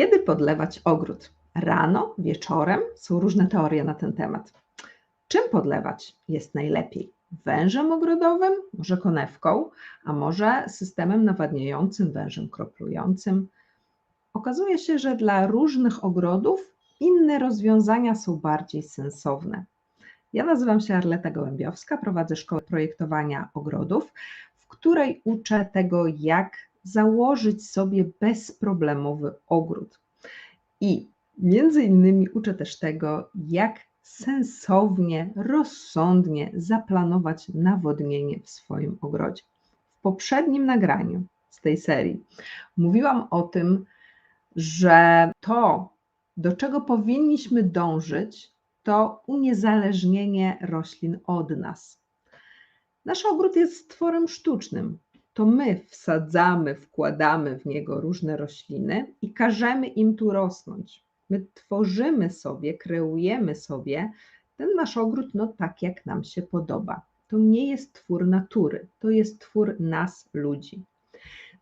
Kiedy podlewać ogród? Rano, wieczorem? Są różne teorie na ten temat. Czym podlewać jest najlepiej? Wężem ogrodowym, może konewką, a może systemem nawadniającym, wężem kroplującym. Okazuje się, że dla różnych ogrodów inne rozwiązania są bardziej sensowne. Ja nazywam się Arleta Gołębiowska, prowadzę szkołę projektowania ogrodów, w której uczę tego, jak założyć sobie bezproblemowy ogród. I między innymi uczę też tego, jak sensownie, rozsądnie zaplanować nawodnienie w swoim ogrodzie. W poprzednim nagraniu z tej serii mówiłam o tym, że to, do czego powinniśmy dążyć, to uniezależnienie roślin od nas. Nasz ogród jest stworem sztucznym. To my wsadzamy, wkładamy w niego różne rośliny i każemy im tu rosnąć. My tworzymy sobie, kreujemy sobie ten nasz ogród no tak, jak nam się podoba. To nie jest twór natury, to jest twór nas, ludzi.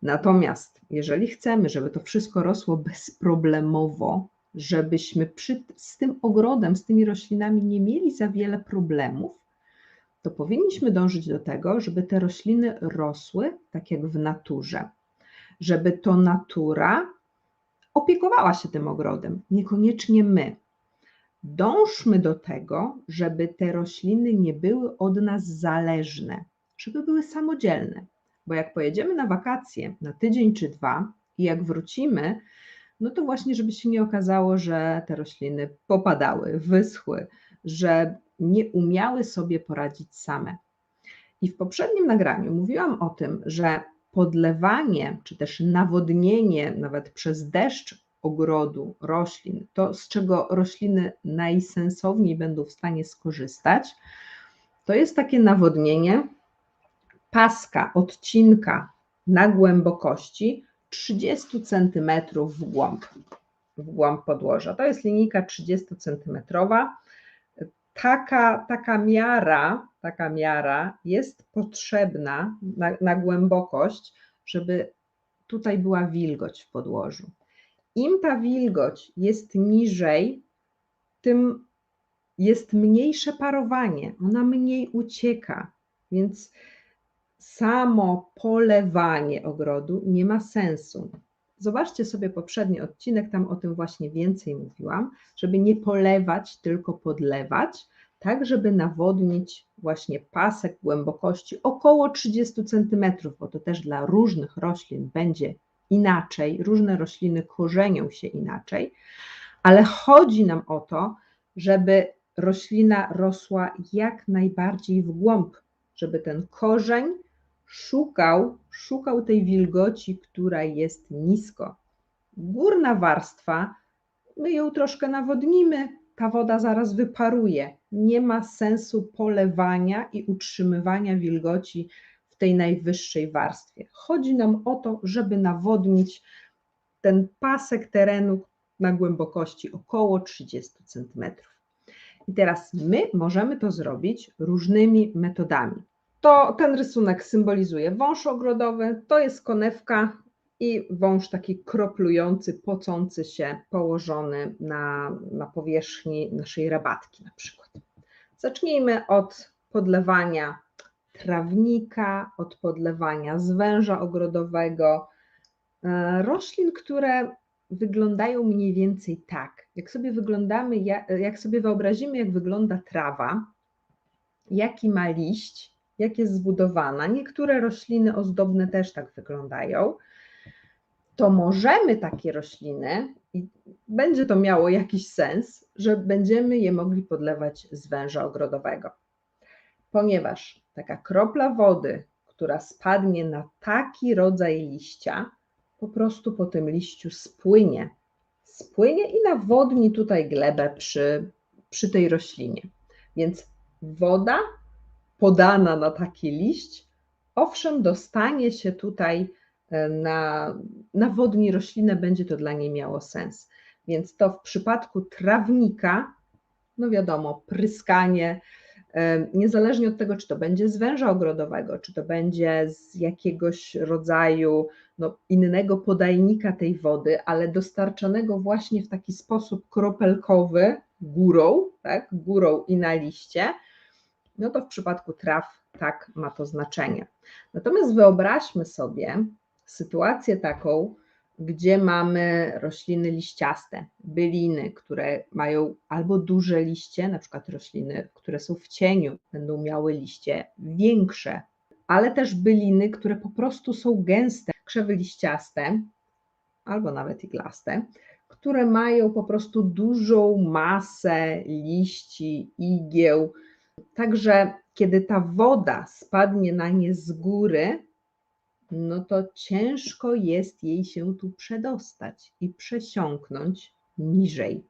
Natomiast jeżeli chcemy, żeby to wszystko rosło bezproblemowo, żebyśmy przy, z tym ogrodem, z tymi roślinami nie mieli za wiele problemów, to powinniśmy dążyć do tego, żeby te rośliny rosły tak jak w naturze, żeby to natura opiekowała się tym ogrodem, niekoniecznie my. Dążmy do tego, żeby te rośliny nie były od nas zależne, żeby były samodzielne. Bo jak pojedziemy na wakacje na tydzień czy dwa i jak wrócimy, no to właśnie, żeby się nie okazało, że te rośliny popadały, wyschły, że nie umiały sobie poradzić same. I w poprzednim nagraniu mówiłam o tym, że podlewanie czy też nawodnienie, nawet przez deszcz ogrodu, roślin, to z czego rośliny najsensowniej będą w stanie skorzystać, to jest takie nawodnienie paska, odcinka na głębokości 30 cm w głąb, w głąb podłoża. To jest linijka 30 cm. Taka, taka miara, taka miara jest potrzebna na, na głębokość, żeby tutaj była wilgoć w podłożu. Im ta wilgoć jest niżej, tym jest mniejsze parowanie, ona mniej ucieka, więc samo polewanie ogrodu nie ma sensu. Zobaczcie sobie poprzedni odcinek, tam o tym właśnie więcej mówiłam, żeby nie polewać, tylko podlewać, tak żeby nawodnić właśnie pasek głębokości około 30 cm, bo to też dla różnych roślin będzie inaczej, różne rośliny korzenią się inaczej, ale chodzi nam o to, żeby roślina rosła jak najbardziej w głąb, żeby ten korzeń szukał, szukał tej wilgoci, która jest nisko. Górna warstwa, my ją troszkę nawodnimy, ta woda zaraz wyparuje. Nie ma sensu polewania i utrzymywania wilgoci w tej najwyższej warstwie. Chodzi nam o to, żeby nawodnić ten pasek terenu na głębokości około 30 cm. I teraz my możemy to zrobić różnymi metodami to ten rysunek symbolizuje wąż ogrodowy, to jest konewka i wąż taki kroplujący, pocący się, położony na, na powierzchni naszej rabatki na przykład. Zacznijmy od podlewania trawnika, od podlewania z węża ogrodowego, e, roślin, które wyglądają mniej więcej tak. Jak sobie wyglądamy, jak sobie wyobrazimy, jak wygląda trawa, jaki ma liść, jak jest zbudowana. Niektóre rośliny ozdobne też tak wyglądają. To możemy takie rośliny, i będzie to miało jakiś sens, że będziemy je mogli podlewać z węża ogrodowego. Ponieważ taka kropla wody, która spadnie na taki rodzaj liścia, po prostu po tym liściu spłynie. Spłynie i nawodni tutaj glebę przy, przy tej roślinie. Więc woda podana na taki liść, owszem, dostanie się tutaj e, na, wodni roślinę, będzie to dla niej miało sens. Więc to w przypadku trawnika, no wiadomo, pryskanie, e, niezależnie od tego, czy to będzie z węża ogrodowego, czy to będzie z jakiegoś rodzaju no, innego podajnika tej wody, ale dostarczanego właśnie w taki sposób kropelkowy górą, tak, górą i na liście, no to w przypadku traw tak ma to znaczenie. Natomiast wyobraźmy sobie sytuację taką, gdzie mamy rośliny liściaste, byliny, które mają albo duże liście, na przykład rośliny, które są w cieniu, będą miały liście większe, ale też byliny, które po prostu są gęste, krzewy liściaste albo nawet iglaste, które mają po prostu dużą masę liści, igieł. Także kiedy ta woda spadnie na nie z góry, no to ciężko jest jej się tu przedostać i przesiąknąć niżej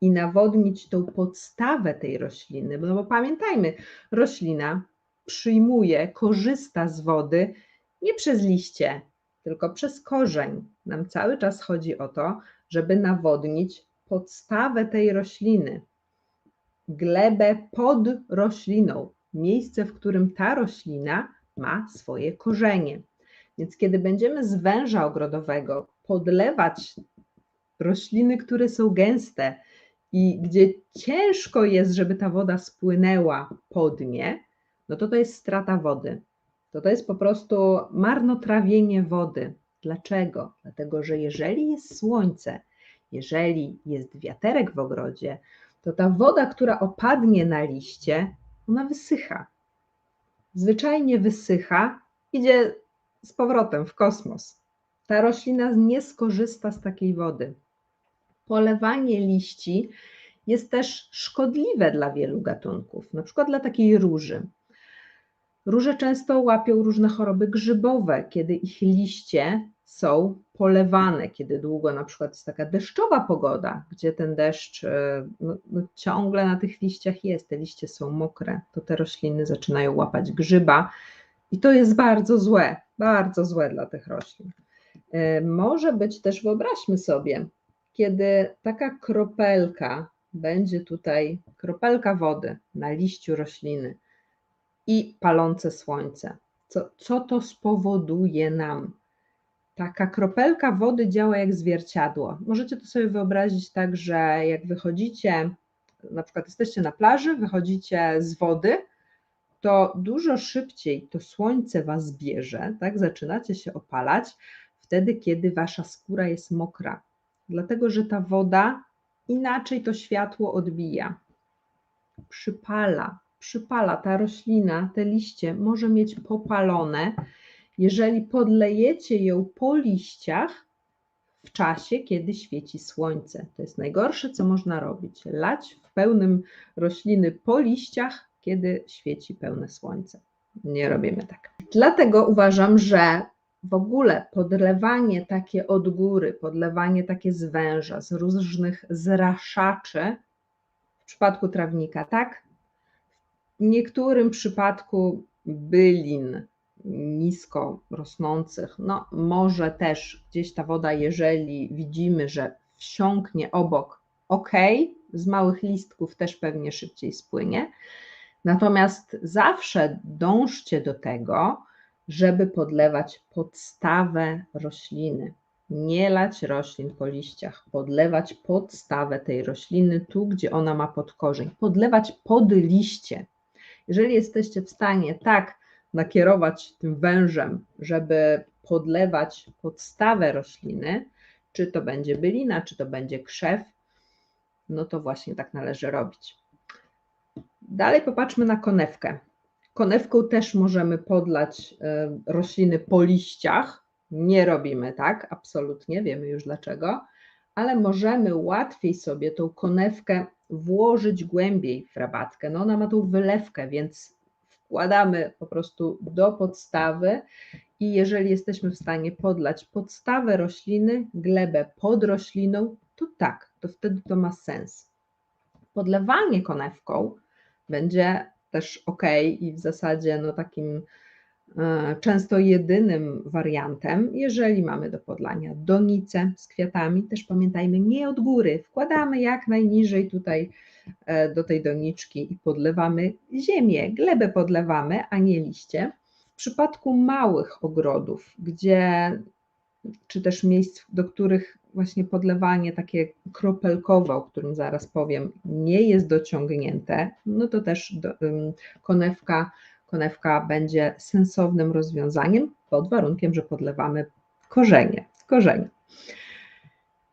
i nawodnić tą podstawę tej rośliny. No bo pamiętajmy, roślina przyjmuje, korzysta z wody nie przez liście, tylko przez korzeń. Nam cały czas chodzi o to, żeby nawodnić podstawę tej rośliny, glebę pod rośliną, miejsce, w którym ta roślina ma swoje korzenie. Więc kiedy będziemy z węża ogrodowego podlewać rośliny, które są gęste i gdzie ciężko jest, żeby ta woda spłynęła pod nie, no to to jest strata wody. To to jest po prostu marnotrawienie wody. Dlaczego? Dlatego, że jeżeli jest słońce, jeżeli jest wiaterek w ogrodzie, to ta woda, która opadnie na liście, ona wysycha. Zwyczajnie wysycha, idzie z powrotem w kosmos. Ta roślina nie skorzysta z takiej wody. Polewanie liści jest też szkodliwe dla wielu gatunków, na przykład dla takiej róży. Róże często łapią różne choroby grzybowe, kiedy ich liście są polewane, kiedy długo na przykład jest taka deszczowa pogoda, gdzie ten deszcz e, no, no ciągle na tych liściach jest, te liście są mokre, to te rośliny zaczynają łapać grzyba i to jest bardzo złe, bardzo złe dla tych roślin. E, może być też, wyobraźmy sobie, kiedy taka kropelka będzie tutaj, kropelka wody na liściu rośliny i palące słońce. Co, co to spowoduje nam? Taka kropelka wody działa jak zwierciadło. Możecie to sobie wyobrazić tak, że jak wychodzicie, na przykład jesteście na plaży, wychodzicie z wody, to dużo szybciej to słońce was bierze, tak? Zaczynacie się opalać wtedy, kiedy wasza skóra jest mokra, dlatego że ta woda inaczej to światło odbija. Przypala, przypala ta roślina, te liście może mieć popalone. Jeżeli podlejecie ją po liściach w czasie, kiedy świeci słońce, to jest najgorsze, co można robić. Lać w pełnym rośliny po liściach, kiedy świeci pełne słońce. Nie robimy tak. Dlatego uważam, że w ogóle podlewanie takie od góry, podlewanie takie z węża, z różnych zraszaczy, w przypadku trawnika, tak? W niektórym przypadku bylin nisko rosnących, no może też gdzieś ta woda, jeżeli widzimy, że wsiąknie obok, ok, z małych listków też pewnie szybciej spłynie. Natomiast zawsze dążcie do tego, żeby podlewać podstawę rośliny. Nie lać roślin po liściach, podlewać podstawę tej rośliny, tu gdzie ona ma podkorzeń, podlewać pod liście. Jeżeli jesteście w stanie tak nakierować tym wężem, żeby podlewać podstawę rośliny, czy to będzie bylina, czy to będzie krzew, no to właśnie tak należy robić. Dalej popatrzmy na konewkę. Konewką też możemy podlać e, rośliny po liściach. Nie robimy tak, absolutnie, wiemy już dlaczego, ale możemy łatwiej sobie tą konewkę włożyć głębiej w rabatkę. No ona ma tą wylewkę, więc wkładamy po prostu do podstawy i jeżeli jesteśmy w stanie podlać podstawę rośliny, glebę pod rośliną, to tak, to wtedy to ma sens. Podlewanie konewką będzie też ok i w zasadzie no takim często jedynym wariantem, jeżeli mamy do podlania donicę z kwiatami, też pamiętajmy, nie od góry, wkładamy jak najniżej tutaj e, do tej doniczki i podlewamy ziemię, glebę podlewamy, a nie liście. W przypadku małych ogrodów, gdzie czy też miejsc, do których właśnie podlewanie takie kropelkowe, o którym zaraz powiem, nie jest dociągnięte, no to też do, konewka, konewka będzie sensownym rozwiązaniem pod warunkiem, że podlewamy korzenie. korzenie.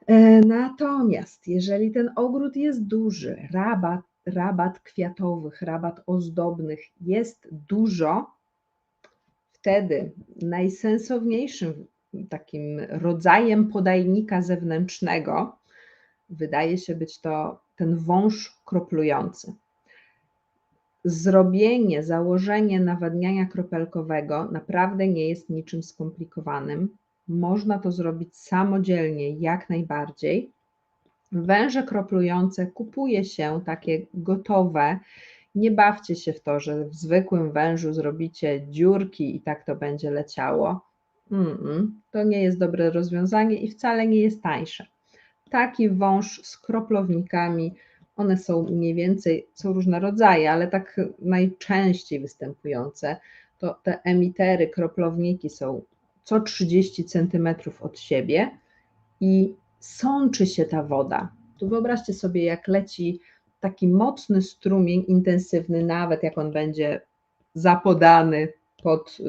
E, natomiast jeżeli ten ogród jest duży, rabat, rabat kwiatowych, rabat ozdobnych jest dużo, wtedy najsensowniejszym takim rodzajem podajnika zewnętrznego wydaje się być to ten wąż kroplujący. Zrobienie, założenie nawadniania kropelkowego naprawdę nie jest niczym skomplikowanym. Można to zrobić samodzielnie jak najbardziej. Węże kroplujące kupuje się takie gotowe. Nie bawcie się w to, że w zwykłym wężu zrobicie dziurki i tak to będzie leciało. Mm-mm, to nie jest dobre rozwiązanie i wcale nie jest tańsze. Taki wąż z kroplownikami, one są mniej więcej, są różne rodzaje, ale tak najczęściej występujące, to te emitery, kroplowniki są co 30 cm od siebie i sączy się ta woda. Tu wyobraźcie sobie, jak leci taki mocny strumień, intensywny, nawet jak on będzie zapodany pod, y,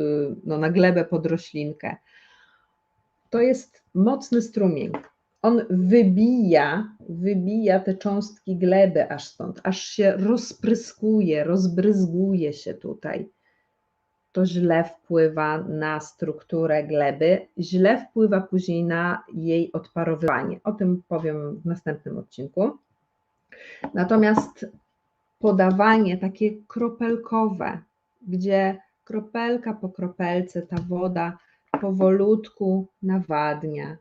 no, na glebę pod roślinkę. To jest mocny strumień. On wybija, wybija te cząstki gleby aż stąd, aż się rozpryskuje, rozbryzguje się tutaj. To źle wpływa na strukturę gleby, źle wpływa później na jej odparowywanie. O tym powiem w następnym odcinku. Natomiast podawanie takie kropelkowe, gdzie kropelka po kropelce ta woda powolutku nawadnia.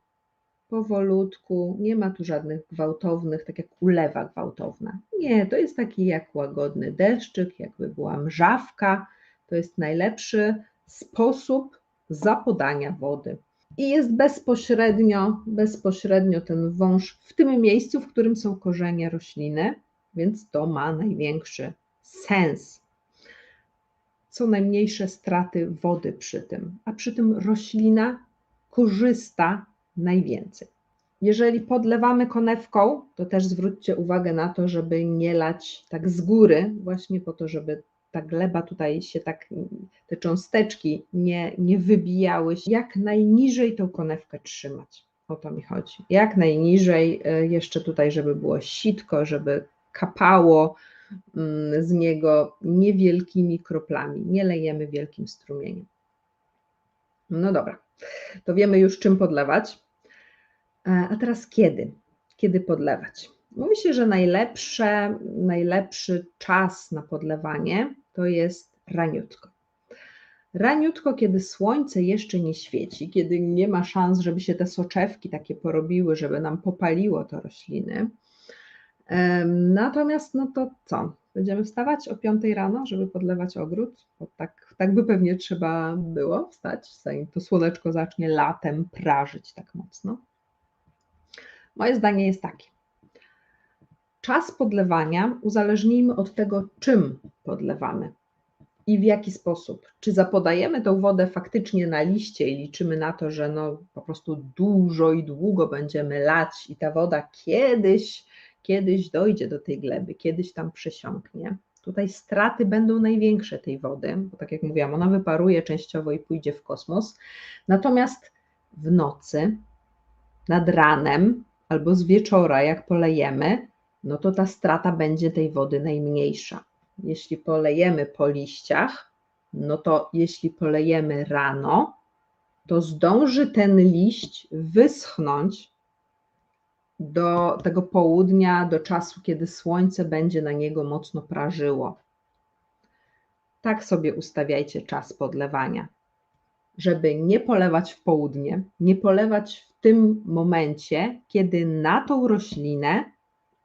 Powolutku, nie ma tu żadnych gwałtownych, tak jak ulewa gwałtowna. Nie, to jest taki jak łagodny deszczyk, jakby była mrzawka. To jest najlepszy sposób zapodania wody. I jest bezpośrednio, bezpośrednio ten wąż w tym miejscu, w którym są korzenie rośliny, więc to ma największy sens co najmniejsze straty wody przy tym, a przy tym roślina korzysta najwięcej. Jeżeli podlewamy konewką, to też zwróćcie uwagę na to, żeby nie lać tak z góry, właśnie po to, żeby ta gleba tutaj się tak, te cząsteczki nie, nie wybijały. Jak najniżej tą konewkę trzymać. O to mi chodzi. Jak najniżej, e, jeszcze tutaj, żeby było sitko, żeby kapało, Mm, z niego niewielkimi kroplami, nie lejemy wielkim strumieniem. No dobra, to wiemy już czym podlewać. E, a teraz kiedy? Kiedy podlewać? Mówi się, że najlepsze, najlepszy czas na podlewanie to jest raniutko. Raniutko, kiedy słońce jeszcze nie świeci, kiedy nie ma szans, żeby się te soczewki takie porobiły, żeby nam popaliło to rośliny, Natomiast no to co? Będziemy wstawać o 5 rano, żeby podlewać ogród? Bo tak, tak by pewnie trzeba było wstać, zanim to słoneczko zacznie latem prażyć tak mocno. Moje zdanie jest takie. Czas podlewania uzależnijmy od tego, czym podlewamy i w jaki sposób. Czy zapodajemy tą wodę faktycznie na liście i liczymy na to, że no po prostu dużo i długo będziemy lać i ta woda kiedyś kiedyś dojdzie do tej gleby, kiedyś tam przesiąknie. Tutaj straty będą największe tej wody, bo tak jak mówiłam, ona wyparuje częściowo i pójdzie w kosmos. Natomiast w nocy, nad ranem albo z wieczora, jak polejemy, no to ta strata będzie tej wody najmniejsza. Jeśli polejemy po liściach, no to jeśli polejemy rano, to zdąży ten liść wyschnąć do tego południa, do czasu, kiedy słońce będzie na niego mocno prażyło. Tak sobie ustawiajcie czas podlewania, żeby nie polewać w południe, nie polewać w tym momencie, kiedy na tą roślinę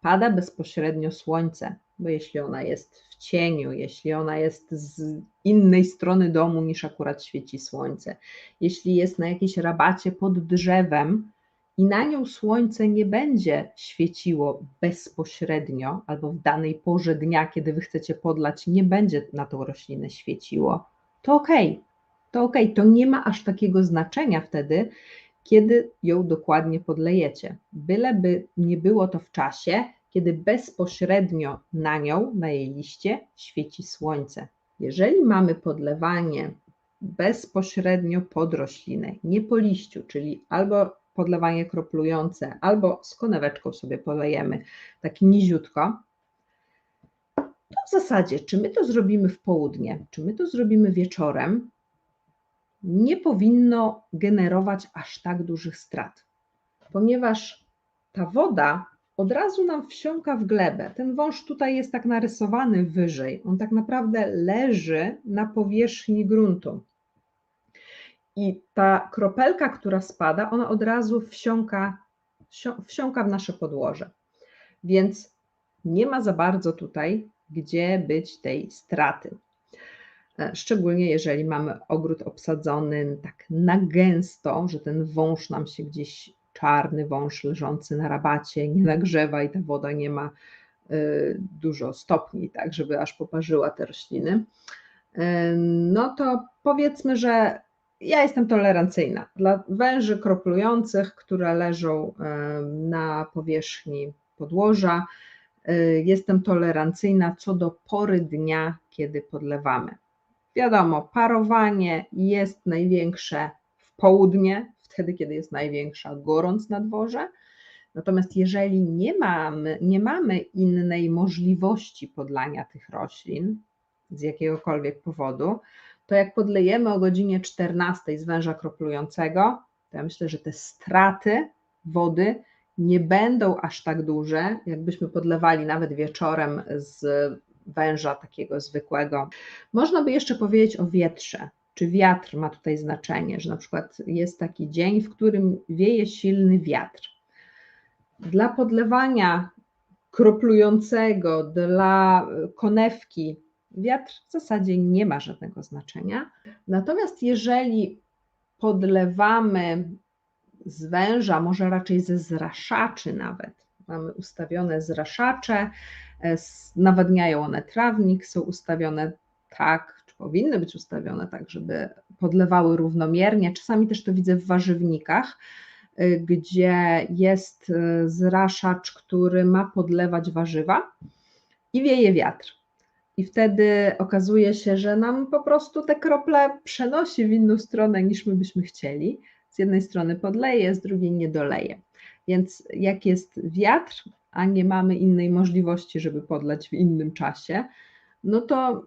pada bezpośrednio słońce, bo jeśli ona jest w cieniu, jeśli ona jest z innej strony domu niż akurat świeci słońce, jeśli jest na jakiejś rabacie pod drzewem, i na nią słońce nie będzie świeciło bezpośrednio, albo w danej porze dnia, kiedy wy chcecie podlać, nie będzie na tą roślinę świeciło, to ok, to ok, to nie ma aż takiego znaczenia wtedy, kiedy ją dokładnie podlejecie. Byleby nie było to w czasie, kiedy bezpośrednio na nią, na jej liście świeci słońce. Jeżeli mamy podlewanie bezpośrednio pod roślinę, nie po liściu, czyli albo podlewanie kroplujące, albo z koneweczką sobie polejemy tak niziutko, to w zasadzie, czy my to zrobimy w południe, czy my to zrobimy wieczorem, nie powinno generować aż tak dużych strat, ponieważ ta woda od razu nam wsiąka w glebę. Ten wąż tutaj jest tak narysowany wyżej, on tak naprawdę leży na powierzchni gruntu. I ta kropelka, która spada, ona od razu wsiąka, wsiąka w nasze podłoże. Więc nie ma za bardzo tutaj gdzie być tej straty. E, szczególnie jeżeli mamy ogród obsadzony tak na gęsto, że ten wąż nam się gdzieś, czarny wąż leżący na rabacie, nie nagrzewa i ta woda nie ma e, dużo stopni, tak, żeby aż poparzyła te rośliny. E, no to powiedzmy, że ja jestem tolerancyjna. Dla węży kroplujących, które leżą na powierzchni podłoża, Y, jestem tolerancyjna co do pory dnia, kiedy podlewamy. Wiadomo, parowanie jest największe w południe, wtedy, kiedy jest największa gorąc na dworze. Natomiast jeżeli nie mamy, nie mamy innej możliwości podlania tych roślin z jakiegokolwiek powodu, to jak podlejemy o godzinie 14 z węża kroplującego, to ja myślę, że te straty wody nie będą aż tak duże, jakbyśmy podlewali nawet wieczorem z węża takiego zwykłego. Można by jeszcze powiedzieć o wietrze. Czy wiatr ma tutaj znaczenie, że na przykład jest taki dzień, w którym wieje silny wiatr. Dla podlewania kroplującego, dla konewki, wiatr w zasadzie nie ma żadnego znaczenia. Natomiast jeżeli podlewamy z węża, może raczej ze zraszaczy nawet. Mamy ustawione zraszacze, e, nawadniają one trawnik, są ustawione tak, czy powinny być ustawione tak, żeby podlewały równomiernie. Czasami też to widzę w warzywnikach, e, gdzie jest e, zraszacz, który ma podlewać warzywa i wieje wiatr. I wtedy okazuje się, że nam po prostu te krople przenosi w inną stronę niż my byśmy chcieli z jednej strony podleje, z drugiej nie doleje. Więc jak jest wiatr, a nie mamy innej możliwości, żeby podlać w innym czasie, no to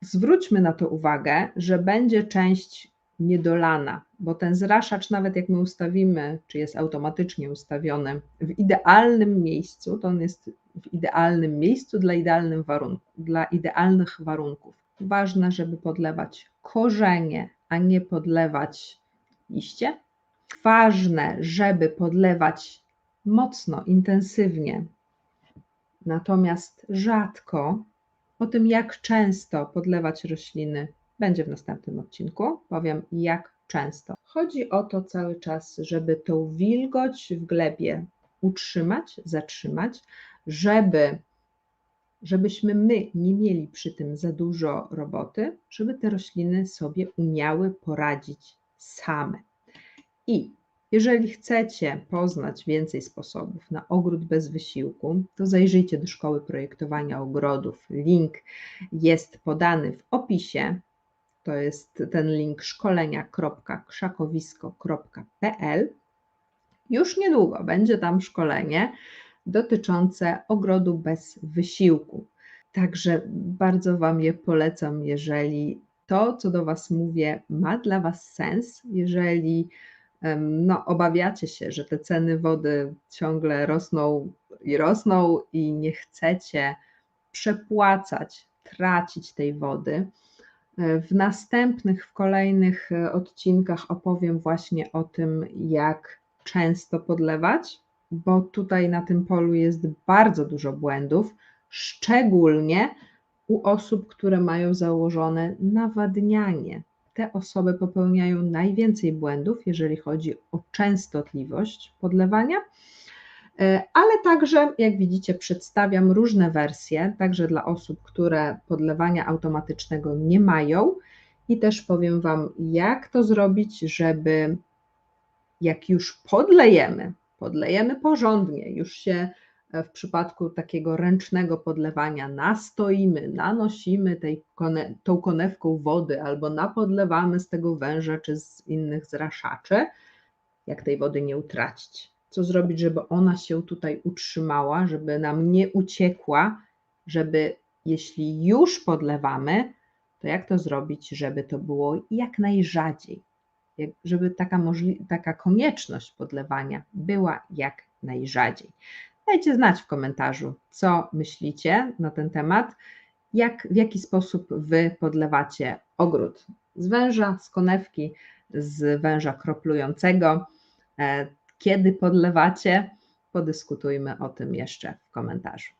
zwróćmy na to uwagę, że będzie część niedolana, bo ten zraszacz, nawet jak my ustawimy, czy jest automatycznie ustawiony w idealnym miejscu, to on jest w idealnym miejscu dla, idealnym warunku, dla idealnych warunków. Ważne, żeby podlewać korzenie, a nie podlewać liście. Ważne, żeby podlewać mocno, intensywnie, natomiast rzadko. O tym, jak często podlewać rośliny, będzie w następnym odcinku. Powiem, jak często. Chodzi o to cały czas, żeby tą wilgoć w glebie utrzymać, zatrzymać, żeby żebyśmy my nie mieli przy tym za dużo roboty, żeby te rośliny sobie umiały poradzić same. I jeżeli chcecie poznać więcej sposobów na ogród bez wysiłku, to zajrzyjcie do Szkoły Projektowania Ogrodów. Link jest podany w opisie. To jest ten link szkolenia.krzakowisko.pl. Już niedługo będzie tam szkolenie dotyczące ogrodu bez wysiłku. Także bardzo Wam je polecam, jeżeli to, co do Was mówię, ma dla Was sens, jeżeli no, obawiacie się, że te ceny wody ciągle rosną i rosną i nie chcecie przepłacać, tracić tej wody. W następnych, w kolejnych e, odcinkach opowiem właśnie o tym, jak często podlewać, bo tutaj na tym polu jest bardzo dużo błędów, szczególnie u osób, które mają założone nawadnianie. Te osoby popełniają najwięcej błędów, jeżeli chodzi o częstotliwość podlewania, ale także, jak widzicie, przedstawiam różne wersje, także dla osób, które podlewania automatycznego nie mają, i też powiem Wam, jak to zrobić, żeby jak już podlejemy, podlejemy porządnie, już się e, w przypadku takiego ręcznego podlewania nastoimy, nanosimy tej, tą konewką wody albo napodlewamy z tego węża czy z innych zraszaczy, jak tej wody nie utracić. Co zrobić, żeby ona się tutaj utrzymała, żeby nam nie uciekła, żeby jeśli już podlewamy, to jak to zrobić, żeby to było jak najrzadziej, żeby taka, możli- taka konieczność podlewania była jak najrzadziej. Dajcie znać w komentarzu, co myślicie na ten temat, jak, w jaki sposób Wy podlewacie ogród z węża, z konewki, z węża kroplującego, e, kiedy podlewacie. Podyskutujmy o tym jeszcze w komentarzu.